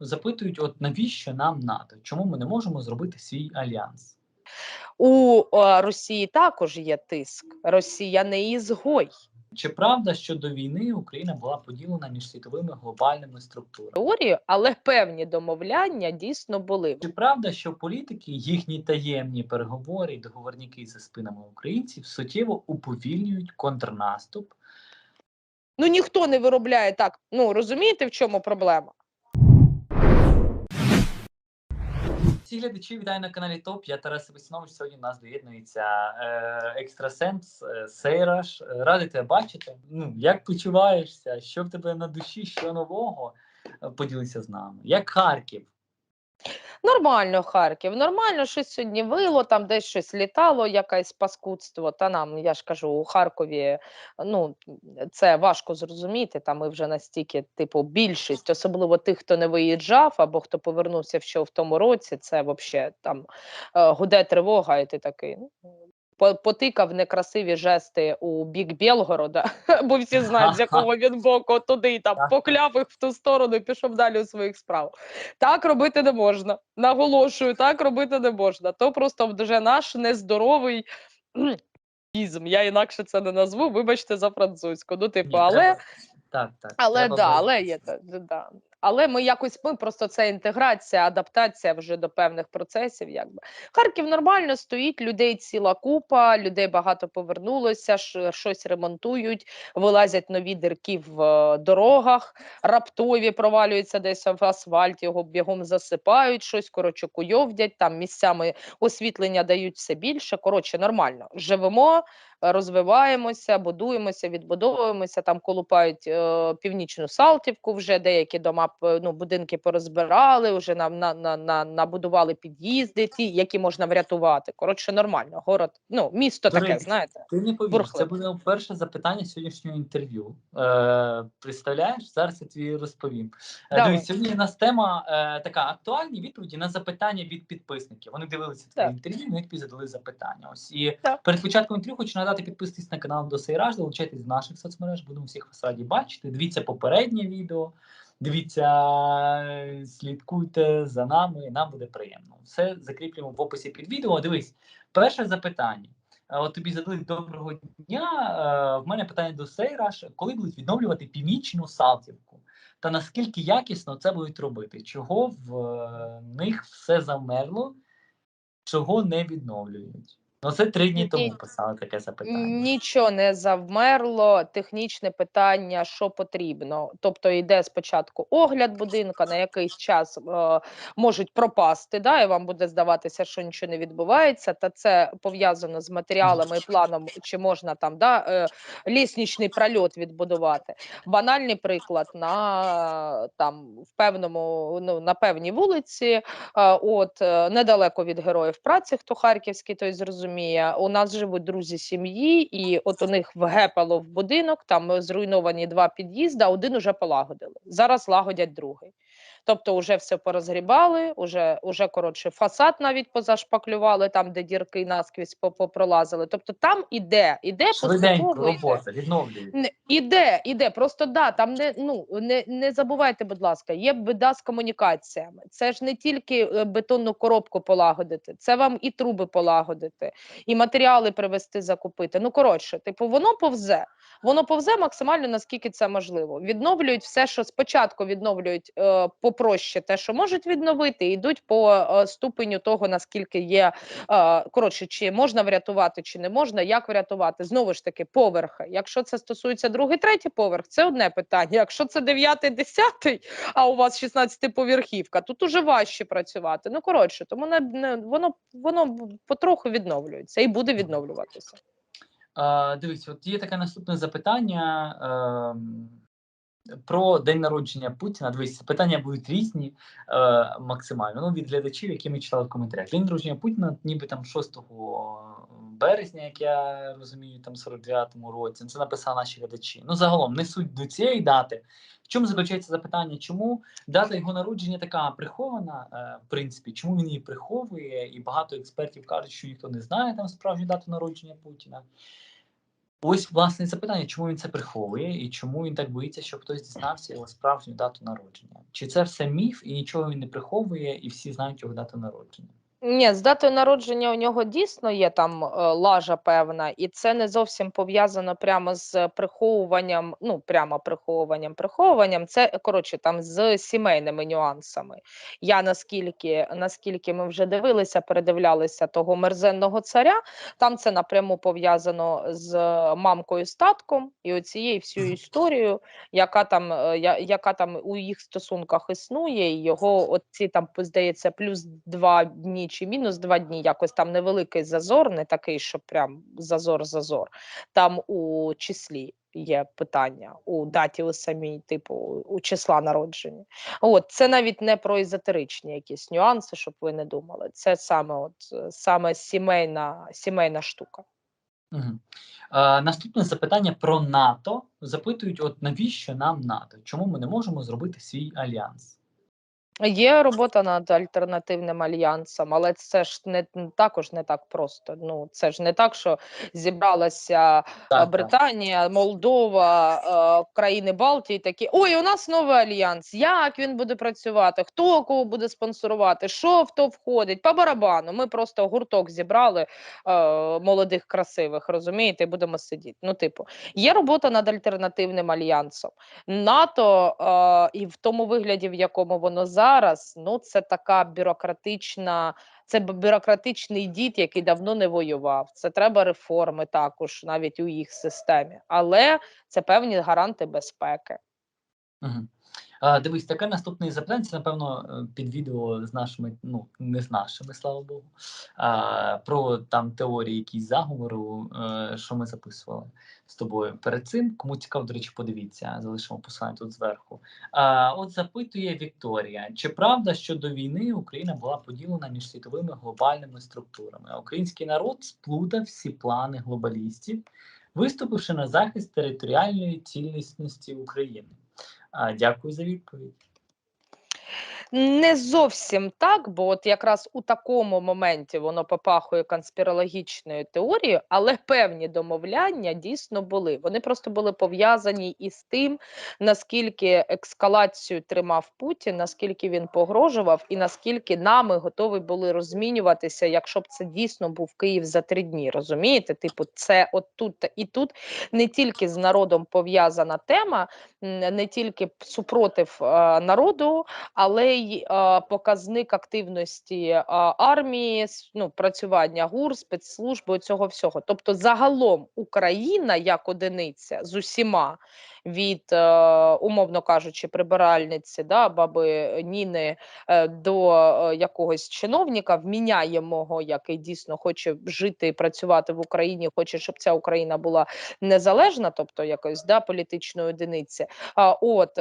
запитують: от навіщо нам НАТО? Чому ми не можемо зробити свій альянс? У Росії також є тиск. Росія не ізгой. Чи правда, що до війни Україна була поділена між світовими глобальними структурами? Теорію, але певні домовляння дійсно були. Чи правда, що політики, їхні таємні переговори і договорники за спинами українців суттєво уповільнюють контрнаступ? Ну ніхто не виробляє так. Ну розумієте, в чому проблема? Всі глядачі вітаю на каналі ТОП. Я Тарас Весінович. Сьогодні в нас доєднується е, екстрасенс е, Сейраш. Е, Радий тебе бачити. Ну як почуваєшся? Що в тебе на душі? Що нового? Поділися з нами. Як Харків? Нормально, Харків, нормально, щось сьогодні вило, там десь щось літало, якесь паскудство. Та нам, я ж кажу, у Харкові ну це важко зрозуміти. Там ми вже настільки, типу, більшість, особливо тих, хто не виїжджав або хто повернувся ще в тому році. Це взагалі там е, гуде тривога, і ти такий. ну, Потикав некрасиві жести у бік Білгорода, бо всі знають, з якого він боку туди, і там покляв їх в ту сторону і пішов далі у своїх справ. Так робити не можна. Наголошую, так робити не можна. То просто вже наш нездоровий ізм. Я інакше це не назву. Вибачте за французьку. Ну, типу, Ні, але. треба- Так, так. Але да, але є да. Але ми якось ми просто це інтеграція, адаптація вже до певних процесів. Якби Харків нормально стоїть, людей ціла купа, людей багато повернулося, щось ремонтують, вилазять нові дірки в е, дорогах, раптові провалюються десь в асфальт, його бігом засипають, щось коротше куйовдять, там місцями освітлення дають все більше. Коротше, нормально. Живемо, розвиваємося, будуємося, відбудовуємося. Там колупають е, північну Салтівку. Вже деякі дома п- ну, будинки порозбирали, вже на, на, на, на, набудували під'їзди, ті, які можна врятувати. Коротше, нормально. Город, ну місто До таке, знаєте. Ти не повіриш, це буде перше запитання сьогоднішнього інтерв'ю. Е, представляєш? Зараз я тобі розповім. Е, Давай. Дивись, сьогодні у нас тема е, така: актуальні відповіді на запитання від підписників. Вони дивилися твоє інтерв'ю, вони тобі задали запитання. Ось і Так. перед початком інтерв'ю хочу нагадати підписуйтесь на канал до Сейраж, долучайтесь до наших соцмереж. Будемо всіх вас раді бачити. Дивіться попереднє відео. Дивіться, слідкуйте за нами, нам буде приємно. Все закріплюємо в описі під відео. Дивись, перше запитання. Е, От тобі задали доброго дня. Е, В мене питання до Сейраш: коли будуть відновлювати північну Салтівку? Та наскільки якісно це будуть робити? Чого в е, них все замерло, чого не відновлюють? Ну, це три дні тому писали таке запитання. Нічого не завмерло, технічне питання, що потрібно. Тобто йде спочатку огляд будинка, на якийсь час е, можуть пропасти, да, і вам буде здаватися, що нічого не відбувається. Та це пов'язано з матеріалами і планом, чи можна там да, е, лісничний прольот відбудувати. Банальний приклад на там в певному ну, на певній вулиці. Е, От е, недалеко від героїв праці, хто харківський, той зрозуміє. У нас живуть друзі сім'ї, і от у них вгепало в будинок. Там е, зруйновані два під'їзди, один уже полагодили. Зараз лагодять другий. Тобто, вже все порозгрібали, уже, уже коротше, фасад навіть позашпаклювали, там, де дірки наскрізь по- попролазили. Тобто там іде, іде поступово. Не, іде, іде. Просто да, там не ну не, не забувайте, будь ласка, є біда з комунікаціями. Це ж не тільки е, бетонну коробку полагодити, це вам і труби полагодити, і матеріали привезти, закупити. Ну коротше, типу, воно повзе. Воно повзе максимально наскільки це можливо. Відновлюють все, що спочатку відновлюють е, попроще, те, що можуть відновити, йдуть по е, ступеню того, наскільки є е, коротше, чи можна врятувати, чи не можна, як врятувати. Знову ж таки, поверхи. Якщо це стосується другий, третій поверх, це одне питання. Якщо це дев'ятий, десятий, а у вас 16-поверхівка, тут уже важче працювати. Ну коротше, тому не, не воно воно потроху відновлюється і буде відновлюватися. Дивись, от є таке наступне запитання ем, про день народження Путіна. Дивись, питання будуть різні е, максимально. Ну, від глядачів, які ми читали в коментарях. День народження Путіна, ніби там 6 березня, як я розумію, там 49-му році. Це написали наші глядачі. Ну, загалом, не суть до цієї дати. В чому заключається запитання? Чому дата його народження така прихована? Е, в принципі, чому він її приховує? І багато експертів кажуть, що ніхто не знає там справжню дату народження Путіна. Ось власне запитання, чому він це приховує, і чому він так боїться, щоб хтось дізнався його справжню дату народження? Чи це все міф і нічого він не приховує, і всі знають його дату народження? Ні, з датою народження у нього дійсно є там е, лажа певна, і це не зовсім пов'язано прямо з приховуванням, ну прямо приховуванням, приховуванням. Це коротше там з сімейними нюансами. Я наскільки наскільки ми вже дивилися, передивлялися того мерзенного царя, там це напряму пов'язано з мамкою з татком і оцією всю історією, яка там, е, я- яка там у їх стосунках існує, і його оці там здається плюс два дні чи мінус два дні, якось там невеликий зазор, не такий, що прям зазор-зазор. Там у числі є питання у даті у самій, типу, у числа народження. От це навіть не про езотеричні якісь нюанси, щоб ви не думали. Це саме, от саме сімейна, сімейна штука. Угу. Е, наступне запитання про НАТО. Запитують: от навіщо нам НАТО? Чому ми не можемо зробити свій альянс? Є робота над альтернативним альянсом, але це ж не також не так просто. Ну це ж не так, що зібралася Так, Британія, Молдова, країни Балтії. Такі ой, у нас новий альянс. Як він буде працювати? Хто кого буде спонсорувати? Що в то входить? По барабану. Ми просто гурток зібрали молодих, красивих, розумієте, і будемо сидіти. Ну, типу, є робота над альтернативним альянсом. НАТО і в тому вигляді, в якому воно зараз, ну це така бюрократична, це бюрократичний дід, який давно не воював. Це треба реформи також, навіть у їх системі, але це певні гаранти безпеки. Угу. А, дивись, таке наступне запитання, це, напевно, е, під відео з нашими, ну, не з нашими, слава Богу, а, про там теорії якісь заговору, е, що ми записували з тобою перед цим. Кому цікаво, до речі, подивіться, залишимо посилання тут зверху. А, от запитує Вікторія: чи правда, що до війни Україна була поділена між світовими глобальними структурами? А Український народ сплутав всі плани глобалістів, виступивши на захист територіальної цілісності України. Дякую за відповідь. Не зовсім так, бо от якраз у такому моменті воно попахує конспірологічною теорією, але певні домовляння дійсно були. Вони просто були пов'язані із тим, наскільки ескалацію тримав Путін, наскільки він погрожував, і наскільки нами готові були розмінюватися, якщо б це дійсно був Київ за три дні. Розумієте? Типу, це от тут і тут не тільки з народом пов'язана тема, не тільки супротив е, народу але й е, показник активності е, армії, ну, працювання ГУР, спецслужби цього всього. Тобто, загалом Україна як одиниця з усіма від, е, умовно кажучи, прибиральниці, да, баби Ніни е, до е, якогось чиновника вміняємого, який дійсно хоче жити і працювати в Україні, хоче, щоб ця Україна була незалежна, тобто якось да, політичної одиниці от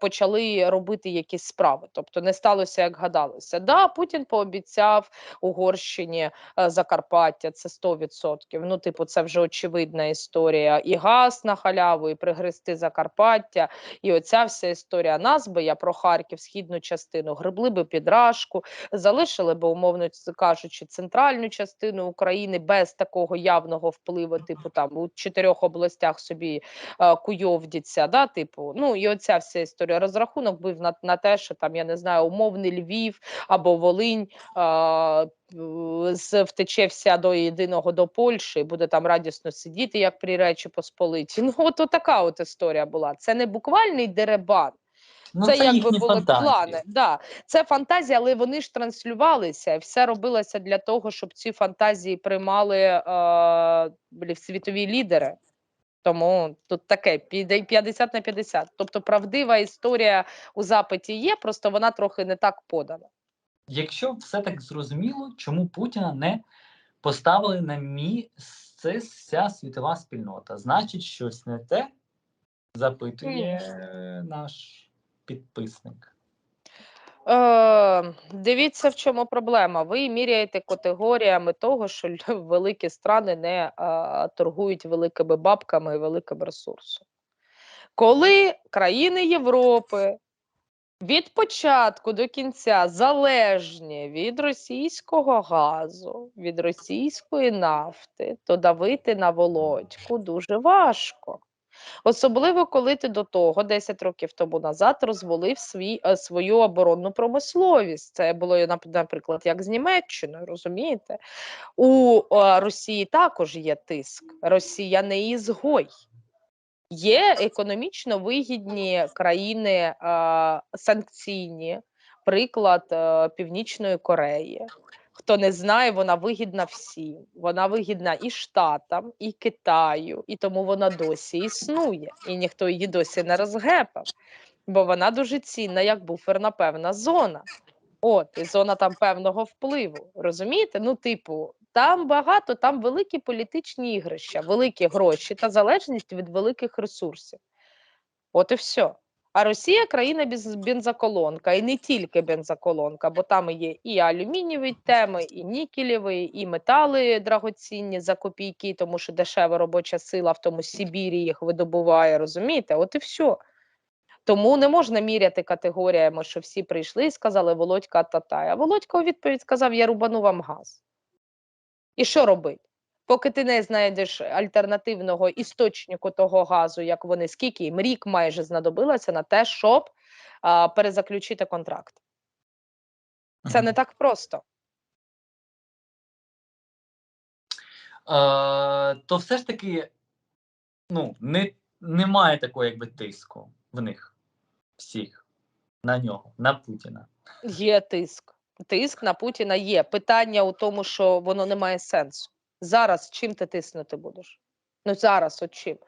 почали робити якісь справи. Тобто не сталося, як гадалося. Да, Путін пообіцяв Угорщині Закарпаття, це 100%. Ну, типу, це вже очевидна історія. І газ на халяву, і пригрести Закарпаття, і оця вся історія. Нас би я про Харків, східну частину, гребли би під Рашку, залишили би, умовно кажучи, центральну частину України без такого явного впливу, типу там у чотирьох областях собі е, куйовдіться, да, типу, ну і оця вся історія. Розрахунок був на, на те, що там, я не знаю, умовний Львів або Волинь е, втече вся до єдиного до Польщі буде там радісно сидіти, як при Речі Посполиті. Ну, от, от така от історія була. Це не буквальний деребан. Ну, це, якби були фантазії. плани. Да, це фантазії, але вони ж транслювалися, і все робилося для того, щоб ці фантазії приймали е, світові лідери. Тому тут таке піде 50 на 50. Тобто правдива історія у запиті є, просто вона трохи не так подана. Якщо все так зрозуміло, чому Путіна не поставили на місце вся світова спільнота? Значить, щось не те, запитує наш підписник. Е, дивіться, в чому проблема. Ви міряєте категоріями того, що великі страни не е, торгують великими бабками і великим ресурсом. Коли країни Європи від початку до кінця залежні від російського газу, від російської нафти, то давити на володьку дуже важко. Особливо, коли ти до того 10 років тому назад розвалив свій, е, свою оборонну промисловість. Це було, наприклад, як з Німеччиною, розумієте? У е, Росії також є тиск. Росія не ізгой. Є економічно вигідні країни е, санкційні, приклад е, Північної Кореї. Хто не знає, вона вигідна всім. Вона вигідна і Штатам, і Китаю, і тому вона досі існує, і ніхто її досі не розгепав, бо вона дуже цінна, як буферна певна зона. От, і зона там певного впливу. Розумієте? Ну, типу, там багато, там великі політичні ігрища, великі гроші та залежність від великих ресурсів. От і все. А Росія країна бензоколонка, і не тільки бензоколонка, бо там є і алюмінієві теми, і нікелєві, і метали драгоцінні за копійки, тому що дешева робоча сила в тому Сибірі їх видобуває, розумієте? От і все. Тому не можна міряти категоріями, що всі прийшли і сказали Володька та-та. А Володька у відповідь сказав: Я рубану вам газ. І що робити? Поки ти не знайдеш альтернативного істочнику того газу, як вони скільки їм рік майже знадобилося на те, щоб а, перезаключити контракт. Це не так просто. Е, то все ж таки ну, не, немає такого якби тиску в них всіх на нього, на Путіна. Є тиск. Тиск на Путіна є. Питання у тому, що воно не має сенсу. Зараз чим ти тиснути будеш? Ну зараз от чим?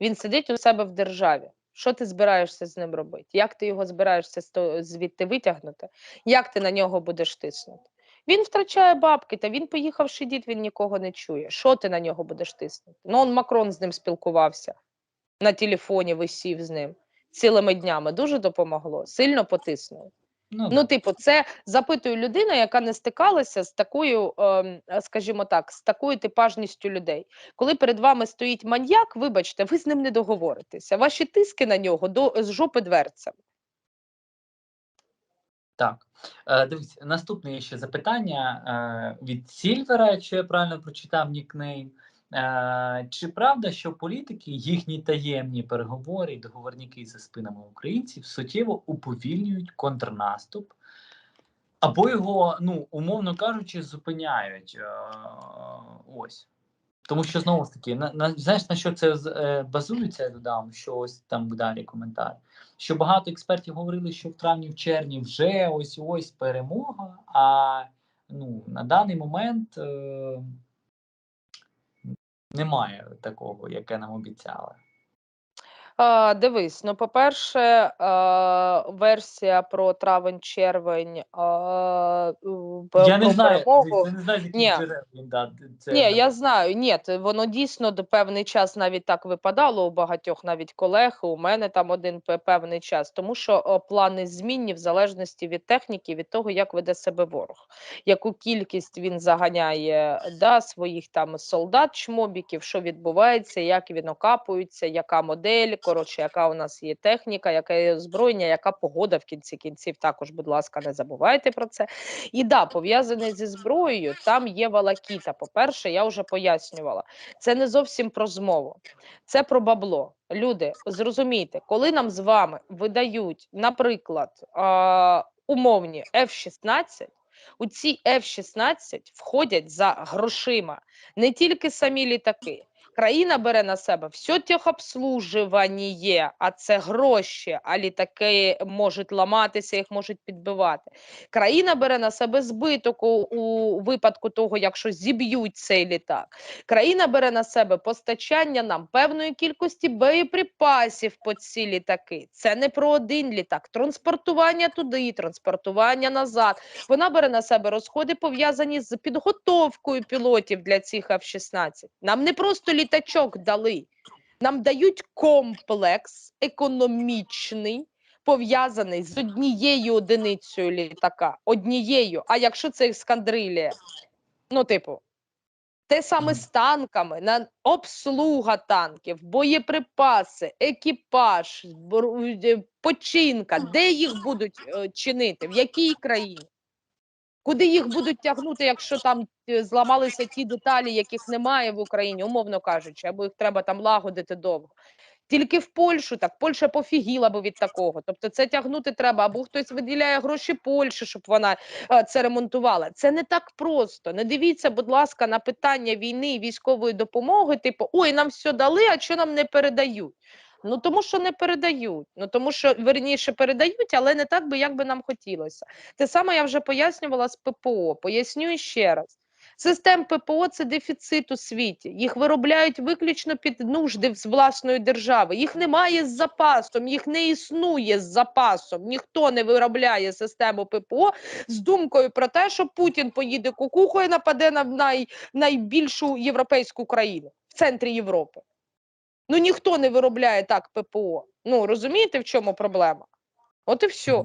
Він сидить у себе в державі. Що ти збираєшся з ним робити? Як ти його збираєшся звідти витягнути? Як ти на нього будеш тиснути? Він втрачає бабки, та він поїхав шидіт, він нікого не чує. Що ти на нього будеш тиснути? Ну, он Макрон з ним спілкувався, на телефоні висів з ним цілими днями. Дуже допомогло, сильно потиснув. Ну, Ну, типу, це запитує людина, яка не стикалася з такою, ем, скажімо так, з такою типажністю людей. Коли перед вами стоїть маньяк, вибачте, ви з ним не договоритеся. Ваші тиски на нього до з жопи дверцем. Так. Е, дивіться, наступне є ще запитання е, від Сільвера, якщо я правильно прочитав нікнейм. Е, чи правда, що політики, їхні таємні переговори договорники за спинами українців суттєво уповільнюють контрнаступ, або його, ну, умовно кажучи, зупиняють? Е, ось. Тому що знову ж таки, на, на, знаєш, на що це е, базується, я додам, що ось там далі коментар. Що багато експертів говорили, що в травні, в червні вже ось ось перемога. А ну, на даний момент е, немає такого, яке нам обіцяли. А, дивись, ну, по-перше, а, версія про травень-червень а, п- я не про знаю, перемогу. я не знаю, з яких Ні. джерел він да, це Ні, я знаю, ні, т- воно дійсно до певний час навіть так випадало у багатьох навіть колег, і у мене там один пе- певний час, тому що о, плани змінні в залежності від техніки, від того, як веде себе ворог, яку кількість він заганяє да, своїх там солдат, чмобіків, що відбувається, як він окапується, яка модель, коротше, яка у нас є техніка, яке є озброєння, яка погода в кінці кінців. Також, будь ласка, не забувайте про це. І да, пов'язане зі зброєю, там є валакіта. По-перше, я вже пояснювала. Це не зовсім про змову, це про бабло. Люди, зрозумійте, коли нам з вами видають, наприклад, а, умовні F-16, у ці F-16 входять за грошима не тільки самі літаки. Країна бере на себе все техобслужування, а це гроші, а літаки можуть ламатися, їх можуть підбивати. Країна бере на себе збиток у, випадку того, якщо зіб'ють цей літак. Країна бере на себе постачання нам певної кількості боєприпасів по ці літаки. Це не про один літак, транспортування туди, транспортування назад. Вона бере на себе розходи, пов'язані з підготовкою пілотів для цих F-16. Нам не просто літачок дали, нам дають комплекс економічний, пов'язаний з однією одиницею літака. Однією. А якщо це ескандрилія, ну, типу, Те саме з танками, на обслуга танків, боєприпаси, екіпаж, е, починка. Де їх будуть е, чинити? В якій країні? Куди їх будуть тягнути, якщо там е, зламалися ті деталі, яких немає в Україні, умовно кажучи, або їх треба там лагодити довго. Тільки в Польщу так Польща пофігіла би від такого. Тобто, це тягнути треба, або хтось виділяє гроші Польщі, щоб вона е, це ремонтувала. Це не так просто. Не дивіться, будь ласка, на питання війни і військової допомоги. Типу, ой, нам все дали, а що нам не передають? Ну тому що не передають. Ну тому що верніше передають, але не так би, як би нам хотілося. Те саме я вже пояснювала з ППО. Поясню ще раз. Систем ППО це дефіцит у світі. Їх виробляють виключно під нужди з власної держави. Їх немає з запасом, їх не існує з запасом. Ніхто не виробляє систему ППО з думкою про те, що Путін поїде кукухою нападе на най, найбільшу європейську країну в центрі Європи. Ну ніхто не виробляє так ППО. Ну розумієте, в чому проблема? От і все.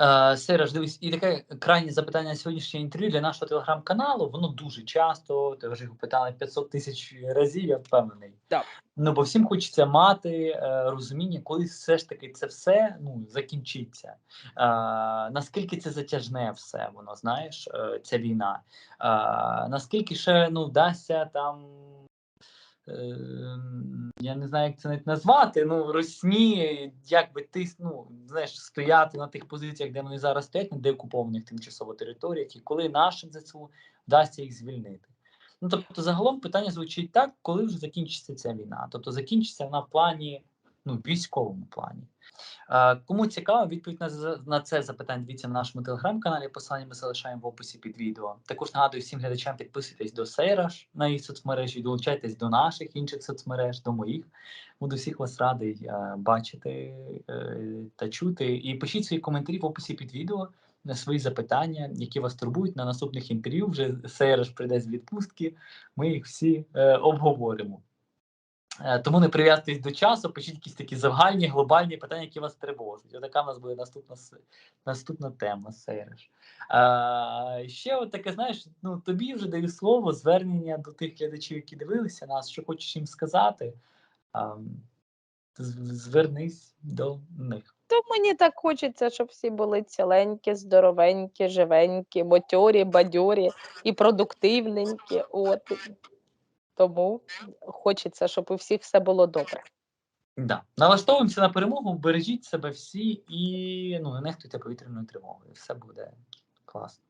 Е, Сереж, дивись, і таке крайнє запитання на сьогоднішнє інтерв'ю для нашого телеграм-каналу. Воно дуже часто, ти вже його питали 500 тисяч разів, я впевнений. Так. Ну, бо всім хочеться мати е, розуміння, коли все ж таки це все ну, закінчиться. Е, наскільки це затяжне все, воно знаєш, е, ця війна. Е, наскільки ще ну, вдасться там. Е, Я не знаю, як це навіть назвати. Ну, Росні, як би ти ну, знаєш, стояти на тих позиціях, де вони зараз стоять, на деокупованих тимчасово територіях, і коли нашим ЗСУ вдасться їх звільнити. Ну, тобто, загалом питання звучить так, коли вже закінчиться ця війна. Тобто закінчиться вона в плані, ну, військовому плані. Е, кому цікаво, відповідь на, на це запитання дивіться на нашому телеграм-каналі. Посилання ми залишаємо в описі під відео. Також нагадую всім глядачам підписуйтесь до Сейраш на їх соцмережі, долучайтесь до наших інших соцмереж, до моїх. Буду всіх вас радий е, бачити е, та чути. І пишіть свої коментарі в описі під відео на свої запитання, які вас турбують на наступних інтерв'ю. Вже Сейраш прийде з відпустки. Ми їх всі обговоримо. Е, Тому не прив'язуйтесь до часу, пишіть якісь такі загальні, глобальні питання, які вас тривожать. Отака в нас буде наступна, наступна тема, Сейриш. Е, ще от таке, знаєш, ну тобі вже даю слово, звернення до тих глядачів, які дивилися нас, що хочеш їм сказати. Ем, звернись до них. То мені так хочеться, щоб всі були ціленькі, здоровенькі, живенькі, мотьорі, бадьорі і продуктивненькі. От. Тому хочеться, щоб у всіх все було добре. Да. Налаштовуємося на перемогу, бережіть себе всі і ну, не нехтуйте повітряною тривогою. Все буде класно.